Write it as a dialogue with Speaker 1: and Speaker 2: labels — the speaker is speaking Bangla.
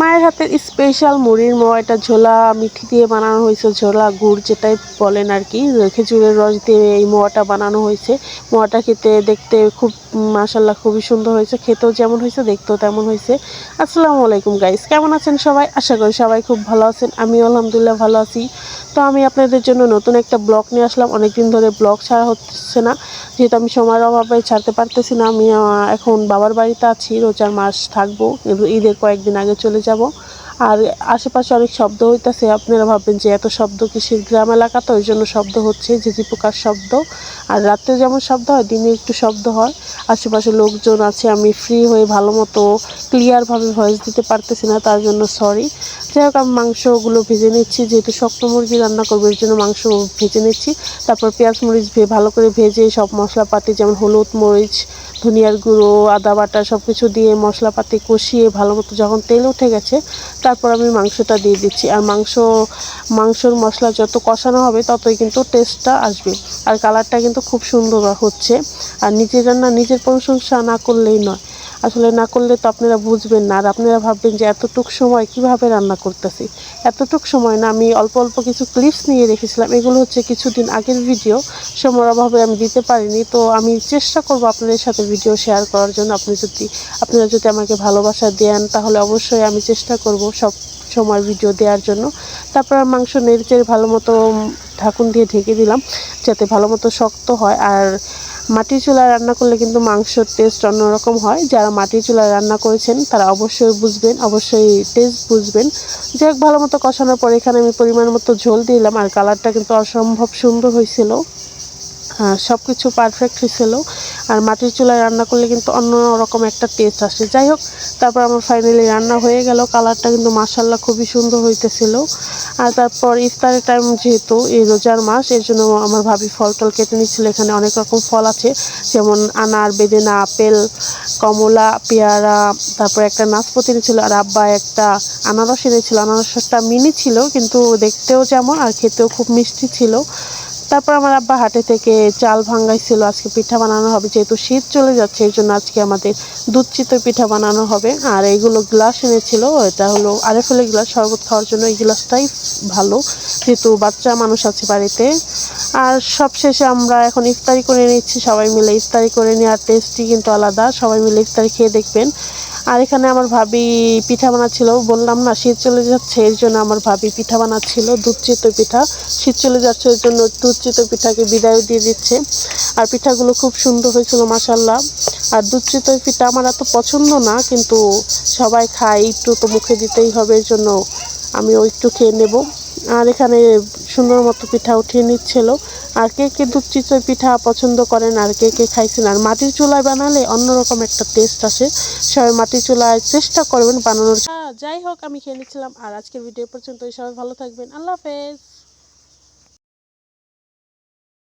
Speaker 1: মায়ের হাতের স্পেশাল মুড়ির মোয়াটা ঝোলা, মিঠি দিয়ে বানানো হয়েছে ঝোলা, গুড় যেটাই বলেন আর কি, খেজুরের রস দিয়ে এই মোয়াটা বানানো হয়েছে। মোয়াটা খেতে, দেখতে খুব মাসাল্লাহ খুবই সুন্দর হয়েছে, খেতেও যেমন হয়েছে, দেখতেও তেমন হয়েছে। আসসালামু আলাইকুম গাইস কেমন আছেন সবাই? আশা করি সবাই খুব ভালো আছেন আমি আলহামদুলিল্লাহ ভালো আছি। তো আমি আপনাদের জন্য নতুন একটা ব্লগ নিয়ে আসলাম। অনেকদিন ধরে ব্লগ ছাড়া হচ্ছে না। যেহেতু আমি সময়ের অভাবে ছাড়তে পারতেছি না, আমি এখন বাবার বাড়িতে আছি, রোজার মাস থাকব ঈদের কয়েকদিন আগে চলে যাব। আর আশেপাশে অনেক শব্দ হইতেছে, আপনারা ভাববেন যে এত শব্দ কিসের গ্রাম এলাকা? তো ওই জন্য শব্দ হচ্ছে, ঝিঝি পোকার শব্দ। আর রাত্রে যেমন শব্দ হয়, দিনে একটু শব্দ হয়। আশেপাশে লোকজন আছে, আমি ফ্রি হয়ে ভালো মতো ক্লিয়ারভাবে ভয়েস দিতে পারতেছি না, তার জন্য সরি যাই হোক, আমি মাংসগুলো ভেজে নিচ্ছি, যেহেতু শক্ত মুরগি রান্না করব, এর জন্য মাংস ভেজে নিচ্ছি। তারপর পেঁয়াজ মরিচ ভালো করে ভেজে সব মশলাপাতি, যেমন হলুদ মরিচ, ধনিয়ার গুঁড়ো, আদা বাটা সব কিছু দিয়ে মশলাপাতি কষিয়ে ভালো মতো যখন তেল উঠে গেছে, তারপর আমি মাংসটা দিয়ে দিচ্ছি। আর মাংস, মাংসর মশলা যত কষানো হবে, ততই কিন্তু টেস্টটা আসবে। আর কালারটা কিন্তু খুব সুন্দর হচ্ছে। আর নিজের রান্না নিজের প্রশংসা না করলেই নয়। আসলে না করলে তো আপনারা বুঝবেন না। আর আপনারা ভাববেন যে এতটুক সময় কীভাবে রান্না করতেছি? এতটুক সময় না, আমি অল্প অল্প কিছু ক্লিপস নিয়ে রেখেছিলাম। এগুলো হচ্ছে কিছুদিন আগের ভিডিও সময়ের অভাবে আমি দিতে পারিনি। তো আমি চেষ্টা করব আপনাদের সাথে ভিডিও শেয়ার করার জন্য। আপনি যদি, আপনারা যদি আমাকে ভালোবাসা দেন, তাহলে অবশ্যই আমি চেষ্টা করব সব সময় ভিডিও দেওয়ার জন্য। তারপর মাংস নেড়ে চেড়ে ভালো মতো ঢাকুন দিয়ে ঢেকে দিলাম, যাতে ভালো মতো শক্ত হয়। আর মাটির চুলায় রান্না করলে কিন্তু মাংসর টেস্ট অন্যরকম হয়। যারা মাটির চুলায় রান্না করেছেন, তারা অবশ্যই বুঝবেন, অবশ্যই টেস্ট বুঝবেন। যাই হোক ভালো মতো কষানোর পর এখানে আমি পরিমাণ মতো ঝোল দিলাম, আর কালারটা কিন্তু অসম্ভব সুন্দর হয়েছিল। হ্যাঁ সব কিছু পারফেক্ট হয়েছিল আর মাটির চুলায় রান্না করলে কিন্তু অন্য রকম একটা টেস্ট আসে। যাই হোক, তারপর আমার ফাইনালি রান্না হয়ে গেল। কালারটা কিন্তু মাসাল্লাহ খুবই সুন্দর হইতেছিল। আর তারপর ইফতারের টাইম যেহেতু, এই রোজার মাস, এর জন্য আমার ভাবি ফল টল কেটে নিচ্ছিল এখানে অনেক রকম ফল আছে, যেমন আনার, বেদেনা, আপেল, কমলা, পেয়ারা, তারপর একটা নাশপতি ছিল আর আব্বা একটা আনারস এনেছিল। আনারসটা মিনি ছিল, কিন্তু দেখতেও যেমন আর খেতেও খুব মিষ্টি ছিল। তারপর আমার আব্বা হাটে থেকে চাল ভাঙ্গাইছিল, আজকে পিঠা বানানো হবে, যেহেতু শীত চলে যাচ্ছে, এই জন্য আজকে আমাদের দুধ চিতই পিঠা বানানো হবে। আর এইগুলো গ্লাস এনেছিল, এটা হলো আরেফেলের গ্লাস, শরবত খাওয়ার জন্য এই গ্লাসটাই ভালো, যেহেতু বাচ্চা মানুষ আছে বাড়িতে। আর সব শেষে আমরা এখন ইফতারি করে নিচ্ছি, সবাই মিলে ইফতারি করে নেওয়ার টেস্টই কিন্তু আলাদা, সবাই মিলে ইফতারি খেয়ে দেখবেন। আর এখানে আমার ভাবি পিঠা বানাচ্ছিল। বললাম, না, শীত চলে যাচ্ছে, এর জন্য আমার ভাবি পিঠা বানাচ্ছিল দুধ চিত পিঠা। শীত চলে যাচ্ছে, এর জন্য দুধ চিত পিঠাকে বিদায় দিয়ে দিচ্ছে। আর পিঠাগুলো খুব সুন্দর হয়েছিল মাসাল্লাহ আর দুধ চিত পিঠা আমার এত পছন্দ না, কিন্তু সবাই খায়, একটু তো মুখে দিতেই হবে, এর জন্য আমিও একটু খেয়ে নেব। আর এখানে সুন্দর মতো পিঠা উঠিয়ে নিচ্ছিল। আর কে কে দুধ চিতই পিঠা পছন্দ করেন, আর কে কে খাইছেন? আর মাটির চুলায় বানালে অন্যরকম একটা টেস্ট আসে। সবাই মাটি চুলার চেষ্টা করবেন বানানোর। যাই হোক, আমি খেয়ে নিচ্ছিলাম। আর আজকের ভিডিও পর্যন্ত সবাই ভালো থাকবেন। আল্লাহ হাফেজ।